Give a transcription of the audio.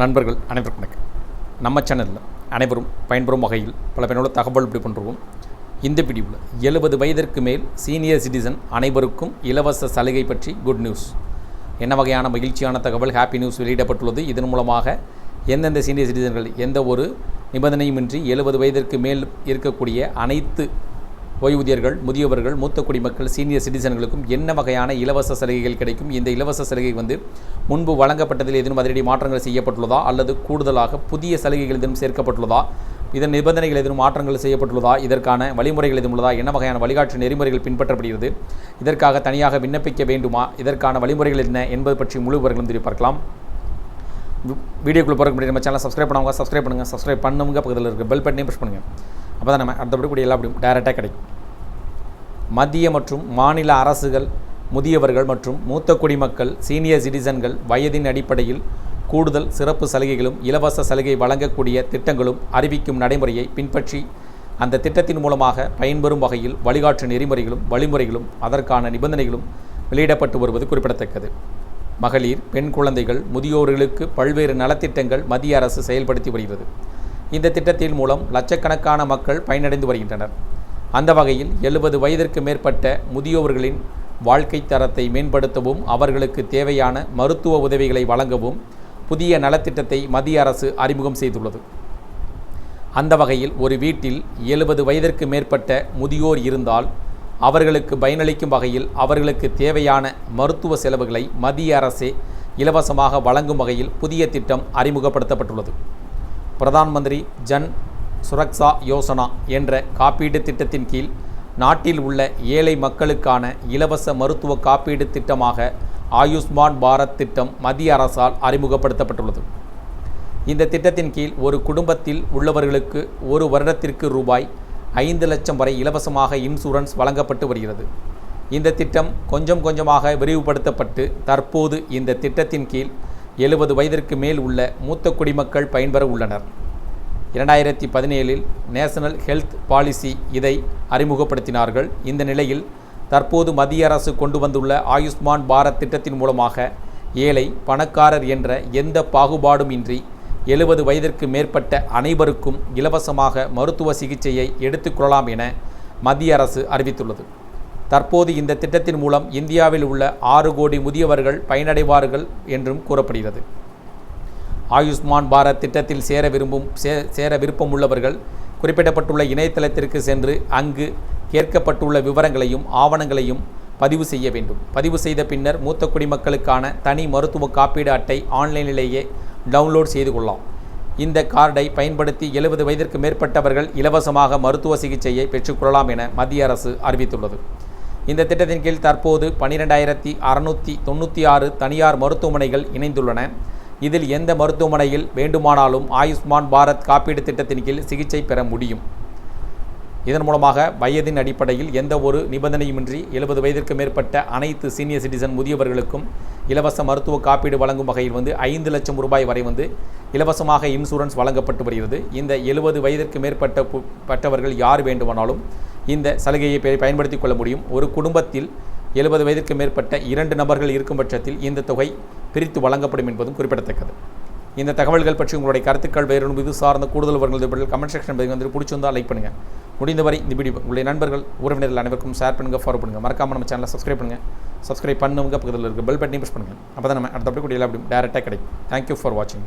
நண்பர்கள் அனைவருக்கும் வணக்கம். நம்ம சேனலில் அனைவரும் பயன்பெறும் வகையில் பல பேரோட தகவல் இப்படி பண்ணுறோம் இந்த பிடிவில் எழுபது வயதிற்கு மேல் சீனியர் சிட்டிசன் அனைவருக்கும் இலவச சலுகை பற்றி குட் நியூஸ் என்ன வகையான மகிழ்ச்சியான தகவல் ஹாப்பி நியூஸ் வெளியிடப்பட்டுள்ளது? இதன் மூலமாக எந்தெந்த சீனியர் சிட்டிசன்கள் எந்த ஒரு நிபந்தனையுமின்றி எழுபது வயதிற்கு மேல் இருக்கக்கூடிய அனைத்து ஓய்வூதியர்கள் முதியவர்கள் மூத்த குடிமக்கள் சீனியர் சிட்டிசன்களுக்கும் என்ன வகையான இலவச சலுகைகள் கிடைக்கும்? இந்த இலவச சலுகை வந்து முன்பு வழங்கப்பட்டதில் ஏதேனும் அதிரடி மாற்றங்கள் செய்யப்பட்டுள்ளதா? அல்லது கூடுதலாக புதிய சலுகைகள் எதுவும் சேர்க்கப்பட்டுள்ளதா? இதன் நிபந்தனைகள் எதுவும் மாற்றங்கள் செய்யப்பட்டுள்ளதா? இதற்கான வழிமுறைகள் எதுவும் உள்ளதா? என்ன வகையான வழிகாட்டு நெறிமுறைகள் பின்பற்றப்படுகிறது? இதற்காக தனியாக விண்ணப்பிக்க வேண்டுமா? இதற்கான வழிமுறைகள் என்ன என்பது பற்றி முழு விவரங்களும் தெரிய பார்க்கலாம். வீடியோக்குள்ளே வீடியோக்குள்ள போகிறக்கு நம்ம சேனல் சப்ஸ்கிரைப் பண்ணுவாங்க சப்ஸ்கிரைப் பண்ணுங்கள் சப்ஸ்கிரைப் பண்ணுங்க. பக்கத்தில் இருக்க பெல் பட்டனையும் ப்ரெஸ் பண்ணுங்கள் அப்போ தான் நம்ம அடுத்தபடி கூடிய எல்லாம் அப்படியும் டேரெக்டாக கிடைக்கும். மத்திய மற்றும் மாநில அரசுகள் முதியவர்கள் மற்றும் மூத்த குடிமக்கள் சீனியர் சிட்டிசன்கள் வயதின் அடிப்படையில் கூடுதல் சிறப்பு சலுகைகளும் இலவச சலுகை வழங்கக்கூடிய திட்டங்களும் அறிவிக்கும் நடைமுறையை பின்பற்றி அந்த திட்டத்தின் மூலமாக பயன்பெறும் வகையில் வழிகாட்டு நெறிமுறைகளும் வழிமுறைகளும் அதற்கான நிபந்தனைகளும் வெளியிடப்பட்டு வருவது குறிப்பிடத்தக்கது. மகளிர் பெண் குழந்தைகள் முதியோர்களுக்கு பல்வேறு நலத்திட்டங்கள் மத்திய அரசு செயல்படுத்தி வருகிறது. இந்த திட்டத்தின் மூலம் லட்சக்கணக்கான மக்கள் பயனடைந்து வருகின்றனர். அந்த வகையில் எழுபது வயதிற்கு மேற்பட்ட முதியோர்களின் வாழ்க்கை தரத்தை மேம்படுத்தவும் அவர்களுக்கு தேவையான மருத்துவ உதவிகளை வழங்கவும் புதிய நலத்திட்டத்தை மத்திய அரசு அறிமுகம் செய்துள்ளது. அந்த வகையில் ஒரு வீட்டில் எழுபது வயதிற்கு மேற்பட்ட முதியோர் இருந்தால் அவர்களுக்கு பயனளிக்கும் வகையில் அவர்களுக்கு தேவையான மருத்துவ செலவுகளை மத்திய அரசே இலவசமாக வழங்கும் வகையில் புதிய திட்டம் அறிமுகப்படுத்தப்பட்டுள்ளது. பிரதான் மந்திரி ஜன் சுரக்ஷா யோசனா என்ற காப்பீடு திட்டத்தின் கீழ் நாட்டில் உள்ள ஏழை மக்களுக்கான இலவச மருத்துவ காப்பீடு திட்டமாக ஆயுஷ்மான் பாரத் திட்டம் மத்திய அரசால் அறிமுகப்படுத்தப்பட்டுள்ளது. இந்த திட்டத்தின் கீழ் ஒரு குடும்பத்தில் உள்ளவர்களுக்கு ஒரு வருடத்திற்கு ரூபாய் ஐந்து லட்சம் வரை இலவசமாக இன்சூரன்ஸ் வழங்கப்பட்டு வருகிறது. இந்த திட்டம் கொஞ்சம் கொஞ்சமாக விரிவுபடுத்தப்பட்டு தற்போது இந்த திட்டத்தின் கீழ் எழுபது வயதிற்கு மேல் உள்ள மூத்த குடிமக்கள் பயன்பெற உள்ளனர். இரண்டாயிரத்தி பதினேழில் நேஷனல் ஹெல்த் பாலிசி இதை அறிமுகப்படுத்தினார்கள். இந்த நிலையில் தற்போது மத்திய அரசு கொண்டு வந்துள்ள ஆயுஷ்மான் பாரத் திட்டத்தின் மூலமாக ஏழை பணக்காரர் என்ற எந்த பாகுபாடும் இன்றி எழுபது வயதிற்கு மேற்பட்ட அனைவருக்கும் இலவசமாக மருத்துவ சிகிச்சையை எடுத்துக்கொள்ளலாம் என மத்திய அரசு அறிவித்துள்ளது. தற்போது இந்த திட்டத்தின் மூலம் இந்தியாவில் உள்ள ஆறு கோடி முதியவர்கள் பயனடைவார்கள் என்றும் கூறப்படுகிறது. ஆயுஷ்மான் பாரத் திட்டத்தில் சேர விரும்பும் சே சேர விருப்பம் உள்ளவர்கள் குறிப்பிடப்பட்டுள்ள இணையதளத்திற்கு சென்று அங்கு கேட்கப்பட்டுள்ள விவரங்களையும் ஆவணங்களையும் பதிவு செய்ய வேண்டும். பதிவு செய்த பின்னர் மூத்த குடிமக்களுக்கான தனி மருத்துவ காப்பீடு அட்டை ஆன்லைனிலேயே டவுன்லோட் செய்து கொள்ளலாம். இந்த கார்டை பயன்படுத்தி எழுபது வயதிற்கு மேற்பட்டவர்கள் இலவசமாக மருத்துவ சிகிச்சையை பெற்றுக்கொள்ளலாம் என மத்திய அரசு அறிவித்துள்ளது. இந்த திட்டத்தின் கீழ் தற்போது பன்னிரெண்டாயிரத்தி அறுநூற்றி தொண்ணூற்றி ஆறு தனியார் மருத்துவமனைகள் இணைந்துள்ளன. இதில் எந்த மருத்துவமனையில் வேண்டுமானாலும் ஆயுஷ்மான் பாரத் காப்பீடு திட்டத்தின் கீழ் சிகிச்சை பெற முடியும். இதன் மூலமாக வயதின் அடிப்படையில் எந்த ஒரு நிபந்தனையுமின்றி எழுபது வயதிற்கு மேற்பட்ட அனைத்து சீனியர் சிட்டிசன் முதியவர்களுக்கும் இலவச மருத்துவ காப்பீடு வழங்கும் வகையில் வந்து ஐந்து லட்சம் ரூபாய் வரை வந்து இலவசமாக இன்சூரன்ஸ் வழங்கப்பட்டு வருகிறது. இந்த எழுபது வயதிற்கு மேற்பட்ட பட்டவர்கள் யார் வேண்டுமானாலும் இந்த சலுகையை பெ- பயன்படுத்திக் கொள்ள முடியும். ஒரு குடும்பத்தில் எழுபது வயதிற்கு மேற்பட்ட இரண்டு நபர்கள் இருக்கும் பட்சத்தில் இந்த தொகை பிரித்து வழங்கப்படும் என்பதும் குறிப்பிடத்தக்கது. இந்த தகவல்கள் பற்றி உங்களுடைய கருத்துக்கள் வேறு இது சார்ந்த கூடுதல் விவரங்கள் கமெண்ட் செக்ஷன் வந்து பிடிச்சிருந்தால் லைக் பண்ணுங்கள் முடிந்தவரை இந்த வீடியோ உங்களுடைய நண்பர்கள் உறவினர்கள் அனைவருக்கும் ஷேர் பண்ணுங்கள் ஃபாலோ பண்ணுங்கள் மறக்காமல் நம்ம சேனலை சப்ஸ்கிரைப் பண்ணுங்கள் சப்ஸ்கிரைப் பண்ணுங்க பக்கத்தில் இருக்க பெல் பட்டனையும் ப்ரெஸ் பண்ணுங்கள் அப்போ தான் நம்ம அடுத்தபடி கூட எல்லா அப்படியும் டேரெக்டாக கிடைக்கும். தேங்க்யூ ஃபார் வாட்சிங்